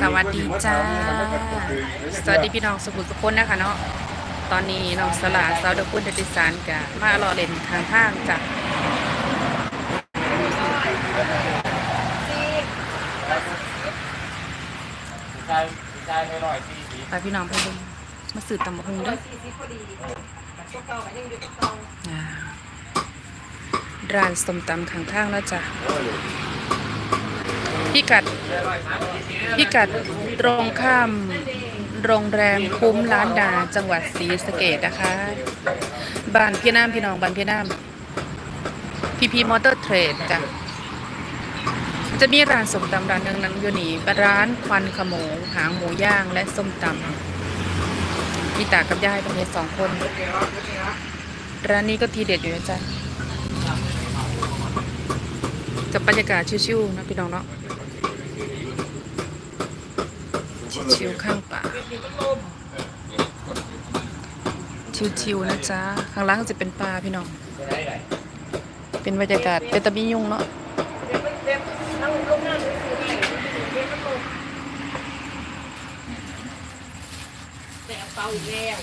สวัสดีจ้า สวัสดีพี่น้องสมุทรสาครนะคะเนาะ ตอนนี้น้องสลาสาวดอกกุลเดติสารกะมารอเล่นทางข้างจ้ะไปพี่น้องไปดูมาสื่อตำบักหุงด้วยร้านสมตำข้างข้างแล้วจ้ะ พี่กัดพิกัดตรงข้ามโรงแรมคุ้มล้านดาจังหวัดศรีสะเกดนะคะบ้านพี่น้ำพี่น้องบ้านพี่น้ำพีพีมอเตอร์เทรดจ้ะจะมีร้านส้มตำร้านนึ่งนั้นอยู่นี่ร้านควันขโมงหางหมูย่างและส้มตำมีตากับยายเป็นสองคน ร้านนี้ก็ทีเด็ดอยู่นะจ๊ะกับบรรยากาศชิวๆนะพี่น้องเนาะ ชิวๆข้างป่า ชิวๆนะจ๊ะ ข้างล่างจะเป็นปลาพี่น้อง เป็นบรรยากาศเป็นตะบียุงเนาะต้องแดง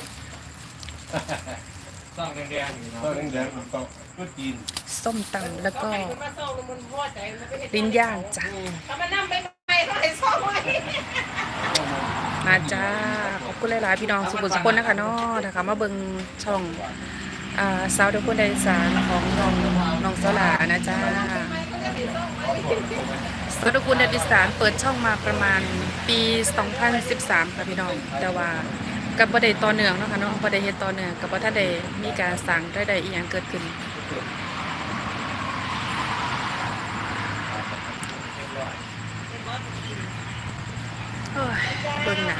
ๆต้องแดงๆต้องก็กินส้มตำแล้วก็ลิ้นย่างจ้ะ มาจ้า ขอบคุณหลายๆพี่น้องสุขุมสุขคนนะคะเนาะนะคะมาเบิงช่องอ่าสาวเดยวคนใดสารของน้องน้องสลานะจ้าสาวเดยวคนใดสารเปิดช่องมาประมาณปี 2013 ค่ะพี่น้อง แต่ว่ากับประเด็ต่อเนื่องนะคะเนาะประเด็เฮ็ดต่อเนื่องกับว่าถ้าได้มีการสั่งได้ใดอีหยังเกิดขึ้น โอ้ยเบิ่งหนา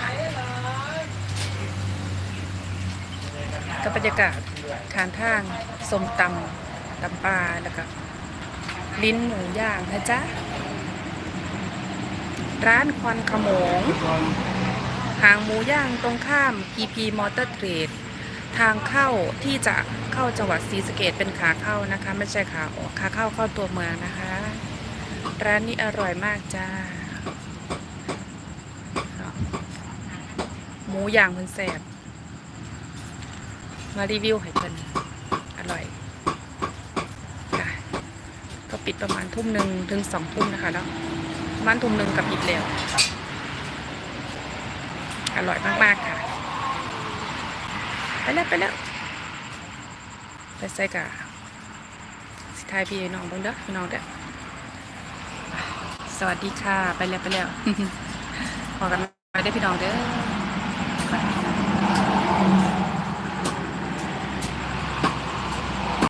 กับบรรยากาศคานท่างสมตำตำปลาแล้วก็ลิ้นหมูย่างนะจ๊ะ ร้านควันขโมงหางหมูย่างตรงข้าม PP Motor Trade ทางเข้าที่จะเข้าจังหวัดศรีสะเกดเป็นขาเข้านะคะ ไม่ใช่ขาออกขาเข้าเข้าตัวเมืองนะคะ ร้านนี้อร่อยมากจ้าหมูย่างมันแสบ มารีวิวให้เพิ่นอร่อยค่ะก็ปิดประมาณทุ่มหนึ่งถึงสองทุ่มนะคะแล้วประมันทุ่มหนึ่งกับปิดแล้ว อร่อยมากๆค่ะ ไปแล้วไปแล้วไปใส่กะสิทายพี่น้องบิ่งเด้อพี่น้องเด้อสวัสดีค่ะ ไปแล้วไปแล้วพอกันไปได้พี่น้องเด้อ